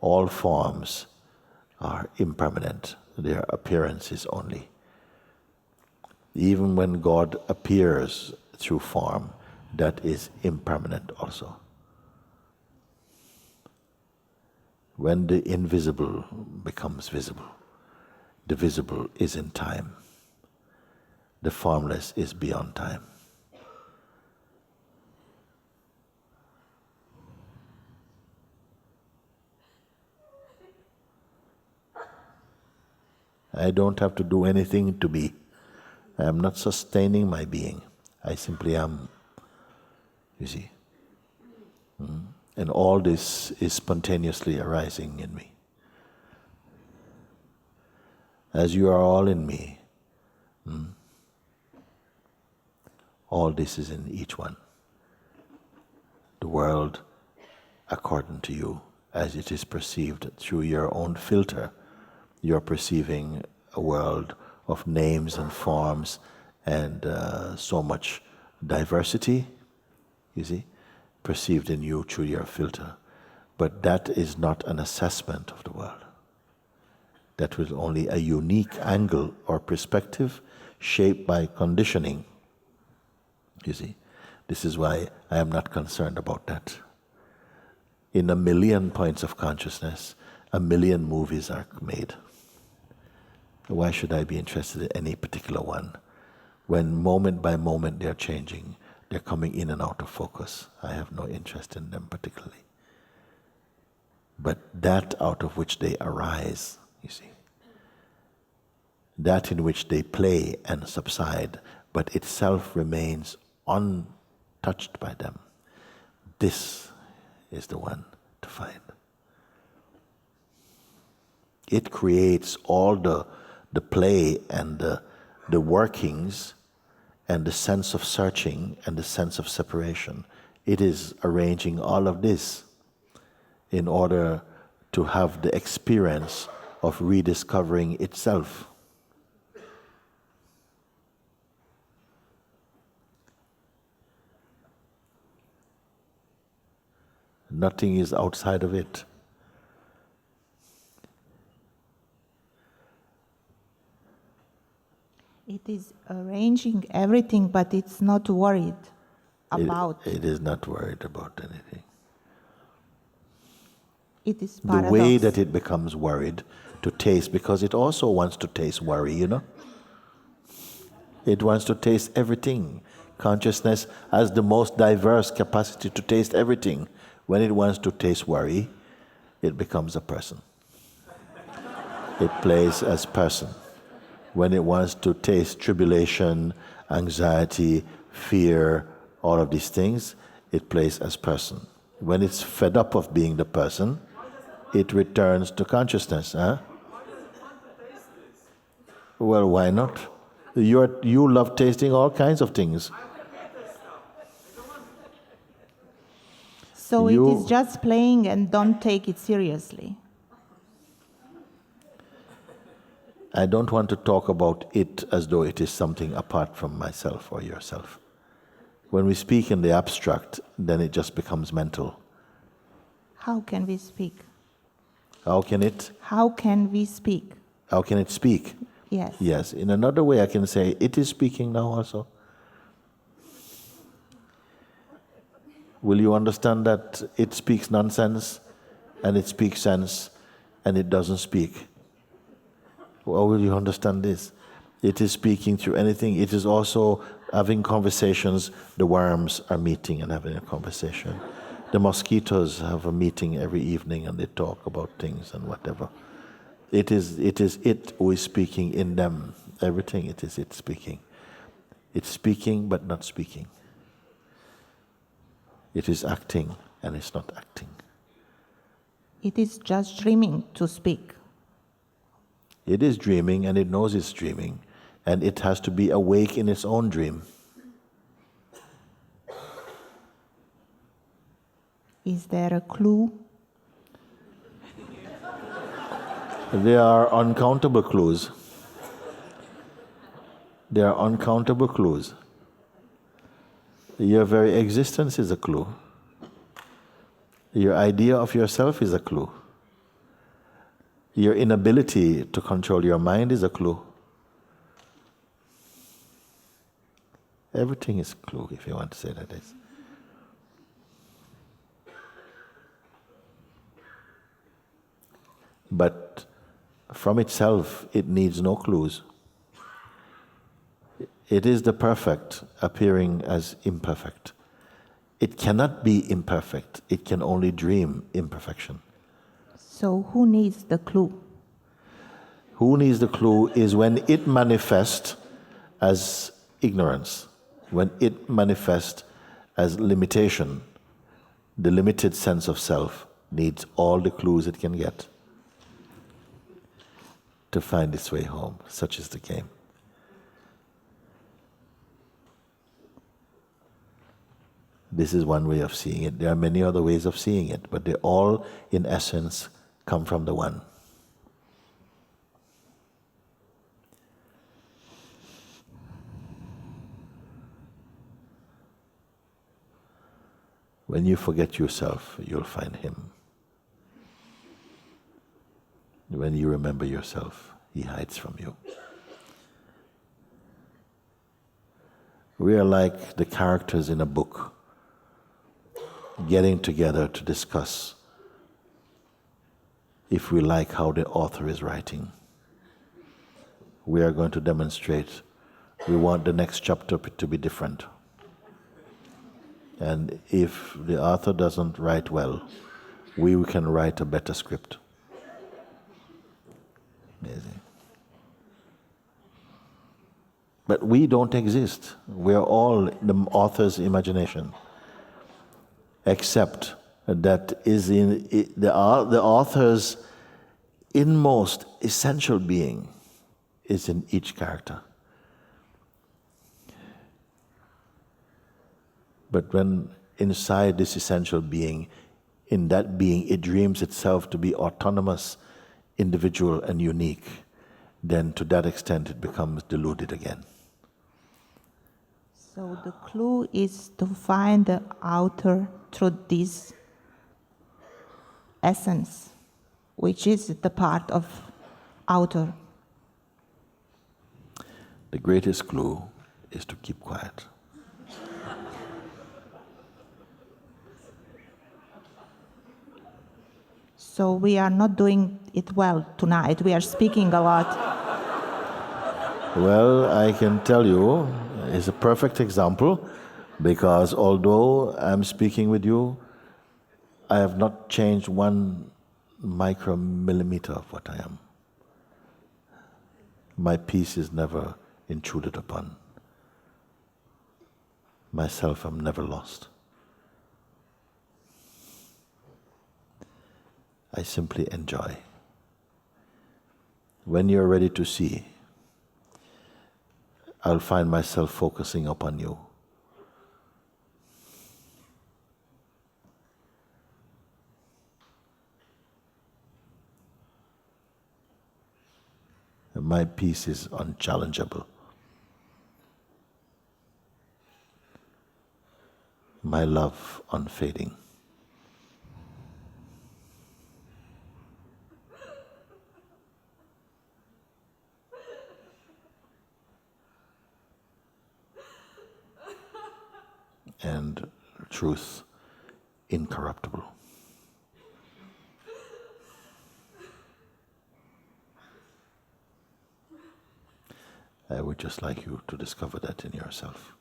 all forms are impermanent, their appearance is only. Even when God appears through form, that is impermanent also. When the invisible becomes visible, the visible is in time, the formless is beyond time. I don't have to do anything to be. I am not sustaining my being. I simply am. You see? Mm. And all this is spontaneously arising in me. As you are all in me, mm, all this is in each one. The world according to you, as it is perceived through your own filter you're perceiving a world of names and forms and uh, so much diversity, you see, perceived in you through your filter. But that is not an assessment of the world. That was only a unique angle or perspective shaped by conditioning. You see, this is why I am not concerned about that. In a million points of consciousness, a million movies are made. Why should I be interested in any particular one? When moment by moment they're changing, they're coming in and out of focus. I have no interest in them particularly. But that out of which they arise, you see, that in which they play and subside, but itself remains untouched by them, this is the one to find. It creates all the the play and the, the workings and the sense of searching and the sense of separation. It is arranging all of this in order to have the experience of rediscovering itself. Nothing is outside of it. It is arranging everything, but it's not worried about. It, it is not worried about anything. it is The paradox. way that it becomes worried to taste, because it also wants to taste worry, you know? It wants to taste everything. Consciousness has the most diverse capacity to taste everything. When it wants to taste worry, it becomes a person. It plays as person. When it wants to taste tribulation, anxiety, fear, all of these things, it plays as person. When it's fed up of being the person, it returns to consciousness. Huh? Well, why not? You're, you love tasting all kinds of things. so it you- is just playing and don't take it seriously. I don't want to talk about it as though it is something apart from myself or yourself. When we speak in the abstract, then it just becomes mental. How can we speak? How can it? How can we speak? How can it speak? Yes. Yes. In another way, I can say it is speaking now also. Will you understand that it speaks nonsense and it speaks sense and it doesn't speak? How will you understand this? It is speaking through anything. It is also having conversations. The worms are meeting and having a conversation. The mosquitoes have a meeting every evening and they talk about things and whatever. It is, it is it who is speaking in them. Everything, it is it speaking. It's speaking but not speaking. It is acting and it's not acting. It is just dreaming to speak. It is dreaming and it knows it's dreaming, and it has to be awake in its own dream. Is there a clue? There are uncountable clues. There are uncountable clues. Your very existence is a clue. Your idea of yourself is a clue. Your inability to control your mind is a clue. Everything is clue, if you want to say that is. But from itself, it needs no clues. It is the perfect appearing as imperfect. It cannot be imperfect, it can only dream imperfection. So who needs the clue? Who needs the clue is when it manifests as ignorance, when it manifests as limitation. The limited sense of self needs all the clues it can get to find its way home. Such is the game. This is one way of seeing it. There are many other ways of seeing it, but they all, in essence, come from the one. When you forget yourself, you'll find him. When you remember yourself, he hides from you. We are like the characters in a book getting together to discuss if we like how the author is writing. We are going to demonstrate we want the next chapter to be different. And if the author doesn't write well, we can write a better script. Amazing. But we don't exist. We're all the author's imagination except that is in the, the author's inmost essential being is in each character. But when inside this essential being, in that being, it dreams itself to be autonomous, individual, and unique, then to that extent it becomes deluded again. So the clue is to find the outer through this essence, which is the part of outer. The greatest clue is to keep quiet. So we are not doing it well tonight. We are speaking a lot. Well, I can tell you, it's a perfect example because although I'm speaking with you, I have not changed one micromillimeter of what I am. My peace is never intruded upon. Myself, I'm never lost. I simply enjoy. When you're ready to see, I'll find myself focusing upon you. My peace is unchallengeable. My love unfading. and truth incorruptible. I would just like you to discover that in yourself.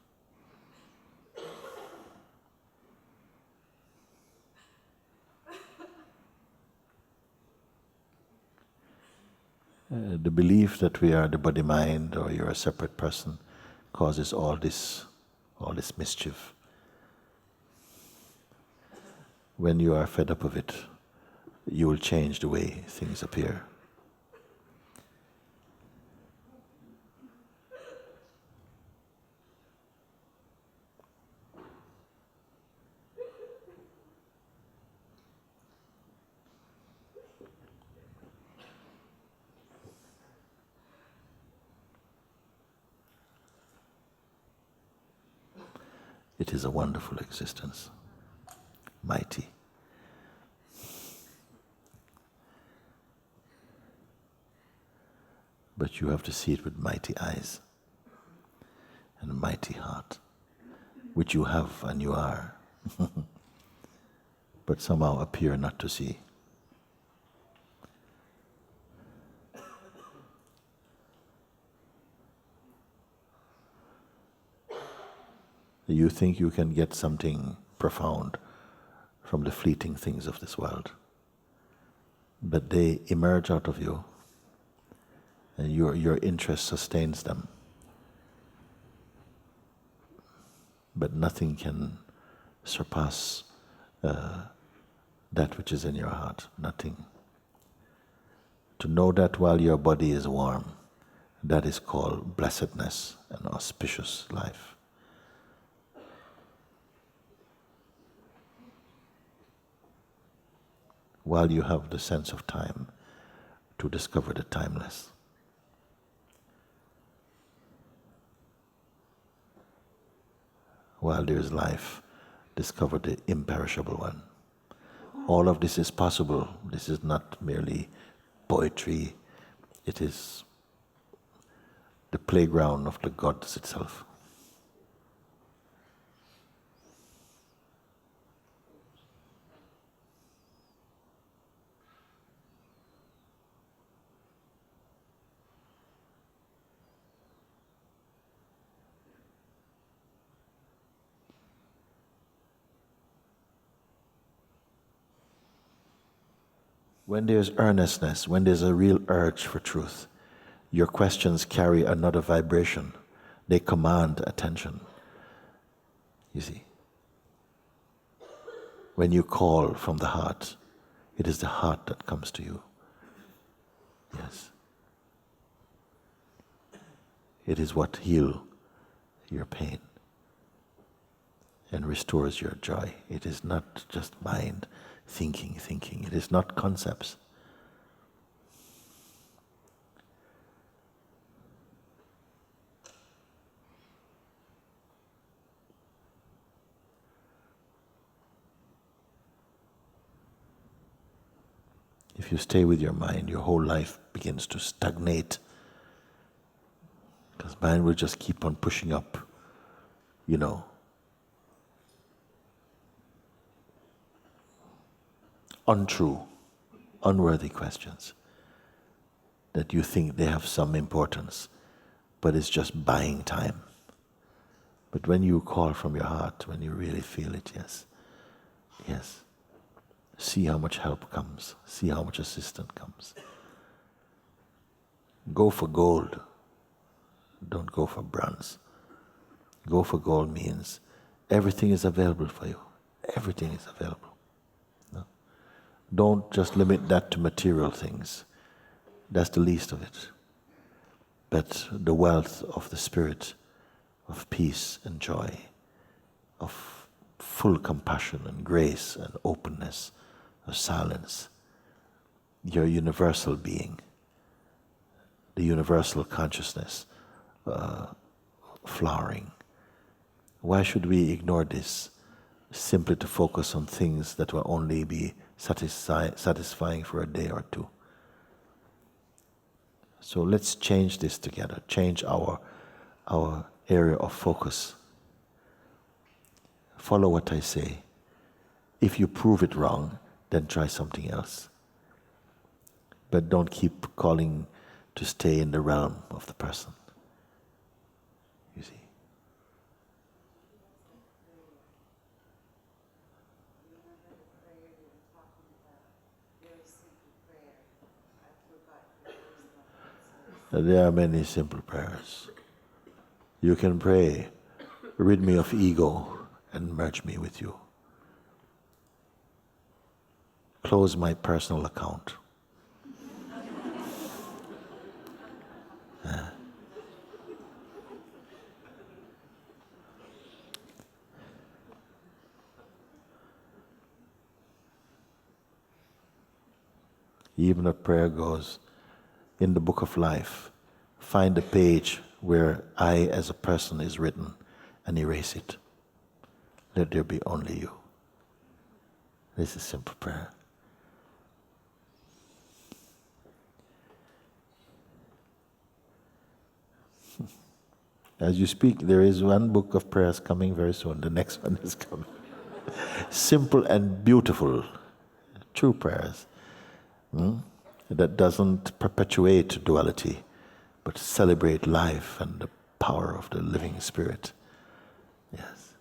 Uh, the belief that we are the body mind or you're a separate person causes all this all this mischief when you are fed up of it you will change the way things appear It is a wonderful existence, mighty. but you have to see it with mighty eyes and a mighty heart, which you have and you are, but somehow appear not to see. You think you can get something profound from the fleeting things of this world, but they emerge out of you, and your, your interest sustains them. But nothing can surpass uh, that which is in your heart. Nothing. To know that while your body is warm, that is called blessedness and auspicious life. While you have the sense of time to discover the timeless. While there is life, discover the imperishable one. All of this is possible. This is not merely poetry, it is the playground of the gods itself. When there's earnestness, when there's a real urge for truth, your questions carry another vibration. They command attention. You see? When you call from the heart, it is the heart that comes to you. Yes. It is what heals your pain and restores your joy. It is not just mind thinking, thinking. It is not concepts. If you stay with your mind, your whole life begins to stagnate. Because mind will just keep on pushing up, you know, untrue, unworthy questions that you think they have some importance, but it's just buying time. But when you call from your heart, when you really feel it, yes, yes, see how much help comes, see how much assistance comes. Go for gold, don't go for bronze. Go for gold means everything is available for you, everything is available. Don't just limit that to material things. That's the least of it. But the wealth of the Spirit, of peace and joy, of full compassion and grace and openness, of silence, your universal being, the universal consciousness uh, flowering. Why should we ignore this simply to focus on things that will only be satisfying for a day or two. So let's change this together, change our, our area of focus. Follow what I say. If you prove it wrong, then try something else. But don't keep calling to stay in the realm of the person. There are many simple prayers. You can pray, rid me of ego and merge me with you. Close my personal account. Even a prayer goes, in the book of life, find the page where I as a person is written and erase it. Let there be only you. This is simple prayer. As you speak, there is one book of prayers coming very soon. The next one is coming. Simple and beautiful, true prayers hmm, that doesn't perpetuate duality, but celebrate life and the power of the living spirit. Yes.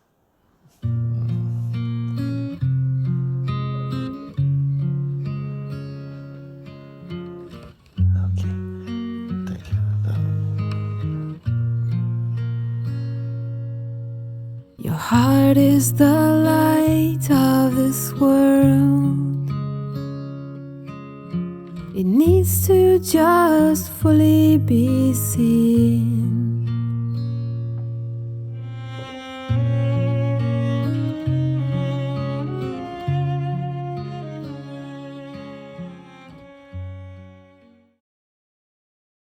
Your heart is the light of this world. Needs to just fully be seen.